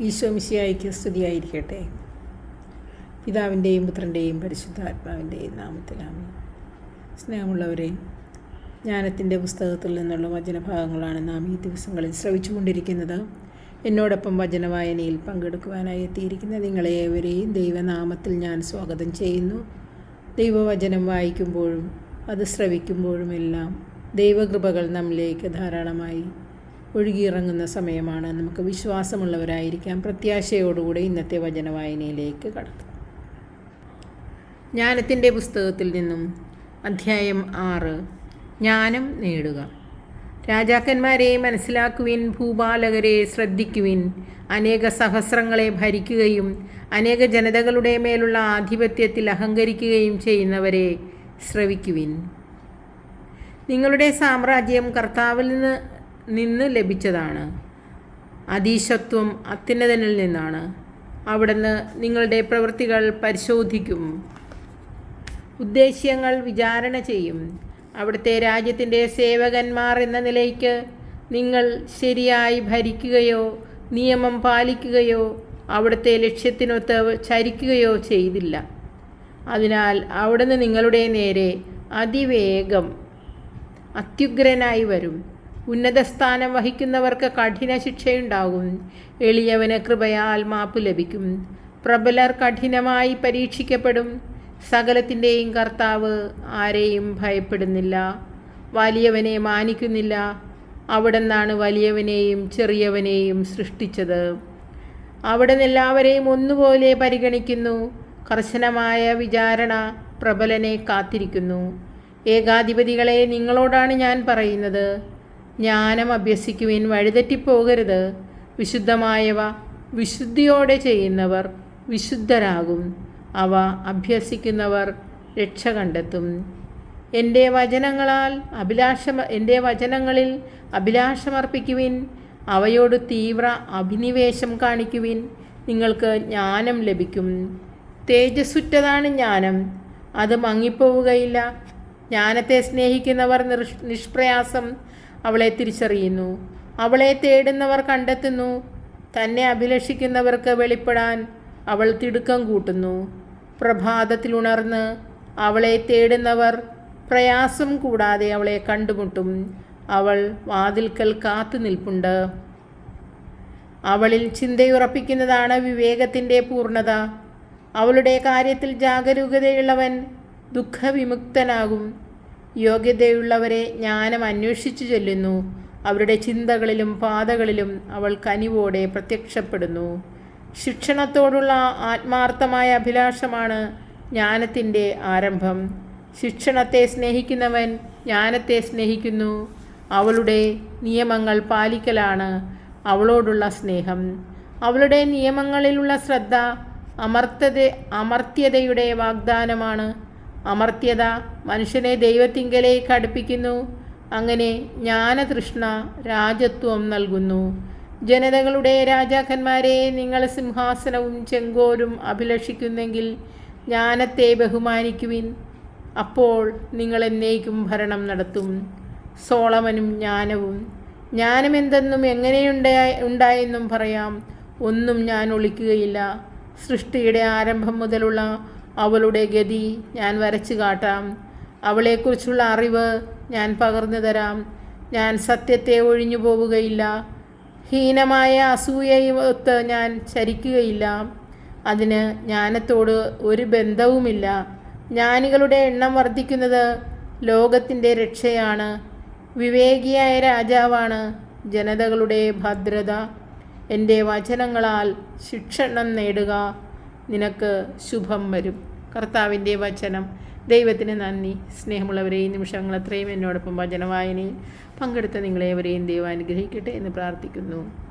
ഈശോ മിശിയായിക്ക് സ്തുതിയായിരിക്കട്ടെ. പിതാവിന്റെയും പുത്രന്റെയും പരിശുദ്ധാത്മാവിന്റെയും നാമത്തിലാമേ സ്നേഹമുള്ളവരെ ജ്ഞാനത്തിന്റെ പുസ്തകത്തിൽ നിന്നുള്ള വചനഭാഗങ്ങളാണ് നാം ഈ ദിവസങ്ങളിൽ ശ്രവിച്ചുകൊണ്ടിരിക്കുന്നത്. എന്നോടൊപ്പം വചനവായനയിൽ പങ്കെടുക്കുവാനായി എത്തിയിരിക്കുന്ന നിങ്ങളെ ഏവരെയും ദൈവനാമത്തിൽ ഞാൻ സ്വാഗതം ചെയ്യുന്നു. ദൈവവചനം വായിക്കുമ്പോഴും അത് ശ്രവിക്കുമ്പോഴുമെല്ലാം ദൈവകൃപകൾ നമ്മിലേക്ക് ധാരാളമായി ഒഴുകിയിറങ്ങുന്ന സമയമാണ്. നമുക്ക് വിശ്വാസമുള്ളവരായിരിക്കാം. പ്രത്യാശയോടുകൂടി ഇന്നത്തെ വചനവായനയിലേക്ക് വായനയിലേക്ക് കടക്കാം. ജ്ഞാനത്തിന്റെ പുസ്തകത്തിൽ നിന്നും അധ്യായം ആറ് ജ്ഞാനം നേടുക. രാജാക്കന്മാരെ മനസ്സിലാക്കുവിൻ ഭൂപാലകരെ ശ്രദ്ധിക്കുവിൻ. അനേക സഹസ്രങ്ങളെ ഭരിക്കുകയും അനേക ജനതകളുടെ മേലുള്ള ആധിപത്യത്തിൽ അഹങ്കരിക്കുകയും ചെയ്യുന്നവരെ ശ്രവിക്കുവിൻ. നിങ്ങളുടെ സാമ്രാജ്യം കർത്താവിൽ നിന്ന് നിന്ന് ലഭിച്ചതാണ്. അതീശത്വം അത്യുന്നതനിൽ നിന്നാണ്. അവിടുന്ന് നിങ്ങളുടെ പ്രവൃത്തികൾ പരിശോധിക്കും. ഉദ്ദേശ്യങ്ങൾ വിചാരണ ചെയ്യും. അവിടുത്തെ രാജ്യത്തിന്റെ സേവകന്മാർ എന്ന നിലയ്ക്ക് നിങ്ങൾ ശരിയായി ഭരിക്കുകയോ നിയമം പാലിക്കുകയോ അവിടുത്തെ ലക്ഷ്യത്തിനൊത്ത് ചരിക്കുകയോ ചെയ്തില്ല. അതിനാൽ അവിടുന്ന് നിങ്ങളുടെ നേരെ അതിവേഗം അത്യുഗ്രനായി വരും. ഉന്നത സ്ഥാനം വഹിക്കുന്നവർക്ക് കഠിന ശിക്ഷയുണ്ടാകും. എളിയവന് കൃപയാൽ മാപ്പ് ലഭിക്കും. പ്രബലർ കഠിനമായി പരീക്ഷിക്കപ്പെടും. സകലത്തിന്റെയും കർത്താവ് ആരെയും ഭയപ്പെടുന്നില്ല. വലിയവനെ മാനിക്കുന്നില്ല. അവിടുന്നാണ് വലിയവനെയും ചെറിയവനെയും സൃഷ്ടിച്ചത്. അവിടെ എല്ലാവരെയും ഒന്നുപോലെ പരിഗണിക്കുന്നു. കർശനമായ വിചാരണ പ്രബലനെ കാത്തിരിക്കുന്നു. ഏകാധിപതികളെ നിങ്ങളോടാണ് ഞാൻ പറയുന്നത്. ജ്ഞാനം അഭ്യസിക്കുവിൻ വഴിതെറ്റിപ്പോകരുത്. വിശുദ്ധമായവ വിശുദ്ധിയോടെ ചെയ്യുന്നവർ വിശുദ്ധരാകും. അവ അഭ്യസിക്കുന്നവർ രക്ഷ കണ്ടെത്തും. എന്റെ വചനങ്ങളാൽ അഭിലാഷം എന്റെ വചനങ്ങളിൽ അഭിലാഷമർപ്പിക്കുവിൻ. അവയോട് തീവ്ര അഭിനിവേശം കാണിക്കുവിൻ. നിങ്ങൾക്ക് ജ്ഞാനം ലഭിക്കും. തേജസ്സുറ്റതാണ് ജ്ഞാനം. അത് മങ്ങിപ്പോവുകയില്ല. ജ്ഞാനത്തെ സ്നേഹിക്കുന്നവർ നിഷ്പ്രയാസം അവളെ തിരിച്ചറിയുന്നു. അവളെ തേടുന്നവർ കണ്ടെത്തുന്നു. തന്നെ അഭിലഷിക്കുന്നവർക്ക് വെളിപ്പെടാൻ അവൾ തിടുക്കം കൂട്ടുന്നു. പ്രഭാതത്തിൽ ഉണർന്ന് അവളെ തേടുന്നവർ പ്രയാസം കൂടാതെ അവളെ കണ്ടുമുട്ടും. അവൾ വാതിൽക്കൽ കാത്തു നിൽപ്പുണ്ട്. അവളിൽ ചിന്തയുറപ്പിക്കുന്നതാണ് വിവേകത്തിന്റെ പൂർണത. അവളുടെ കാര്യത്തിൽ ജാഗരൂകതയുള്ളവൻ ദുഃഖവിമുക്തനാകും. യോഗ്യതയുള്ളവരെ ജ്ഞാനം അന്വേഷിച്ചു ചെല്ലുന്നു. അവരുടെ ചിന്തകളിലും പാതകളിലും അവൾ കനിവോടെ പ്രത്യക്ഷപ്പെടുന്നു. ശിക്ഷണത്തോടുള്ള ആത്മാർത്ഥമായ അഭിലാഷമാണ് ജ്ഞാനത്തിന്റെ ആരംഭം. ശിക്ഷണത്തെ സ്നേഹിക്കുന്നവൻ ജ്ഞാനത്തെ സ്നേഹിക്കുന്നു. അവളുടെ നിയമങ്ങൾ പാലിക്കലാണ് അവളോടുള്ള സ്നേഹം. അവളുടെ നിയമങ്ങളിലുള്ള ശ്രദ്ധ അമർത്തത അമർത്യതയുടെ വാഗ്ദാനമാണ് അമർത്യത മനുഷ്യനെ ദൈവത്തിങ്കലേക്ക് അടുപ്പിക്കുന്നു അങ്ങനെ ജ്ഞാനതൃഷ്ണ രാജത്വം നൽകുന്നു. ജനതകളുടെ രാജാക്കന്മാരെ നിങ്ങൾ സിംഹാസനവും ചെങ്കോരും അഭിലഷിക്കുന്നെങ്കിൽ ജ്ഞാനത്തെ ബഹുമാനിക്കുവിൻ. അപ്പോൾ നിങ്ങൾ എന്നേക്കും ഭരണം നടത്തും. സോളമനും ജ്ഞാനവും. ജ്ഞാനമെന്തെന്നും എങ്ങനെയുണ്ട ഉണ്ടായെന്നും പറയാം. ഒന്നും ഞാൻ ഒളിക്കുകയില്ല. സൃഷ്ടിയുടെ ആരംഭം മുതലുള്ള അവളുടെ ഗതി ഞാൻ വരച്ചു കാട്ടാം. അവളെക്കുറിച്ചുള്ള അറിവ് ഞാൻ പകർന്നു തരാം. ഞാൻ സത്യത്തെ ഒഴിഞ്ഞു പോവുകയില്ല. ഹീനമായ അസൂയയൊത്ത് ഞാൻ ചരിക്കുകയില്ല. അതിന് ജ്ഞാനത്തോട് ഒരു ബന്ധവുമില്ല. ജ്ഞാനികളുടെ എണ്ണം വർദ്ധിക്കുന്നത് ലോകത്തിന്റെ രക്ഷയാണ്. വിവേകിയായ രാജാവാണ് ജനതകളുടെ ഭദ്രത. എന്റെ വചനങ്ങളാൽ ശിക്ഷണം നേടുക. നിനക്ക് ശുഭം വരും. കർത്താവിന്റെ വചനം. ദൈവത്തിന് നന്ദി. സ്നേഹമുള്ളവരെ ഈ നിമിഷങ്ങൾ അത്രയും എന്നോടൊപ്പം വചനവായനയിൽ പങ്കെടുത്ത നിങ്ങളേവരെയും ദൈവം അനുഗ്രഹിക്കട്ടെ എന്ന് പ്രാർത്ഥിക്കുന്നു.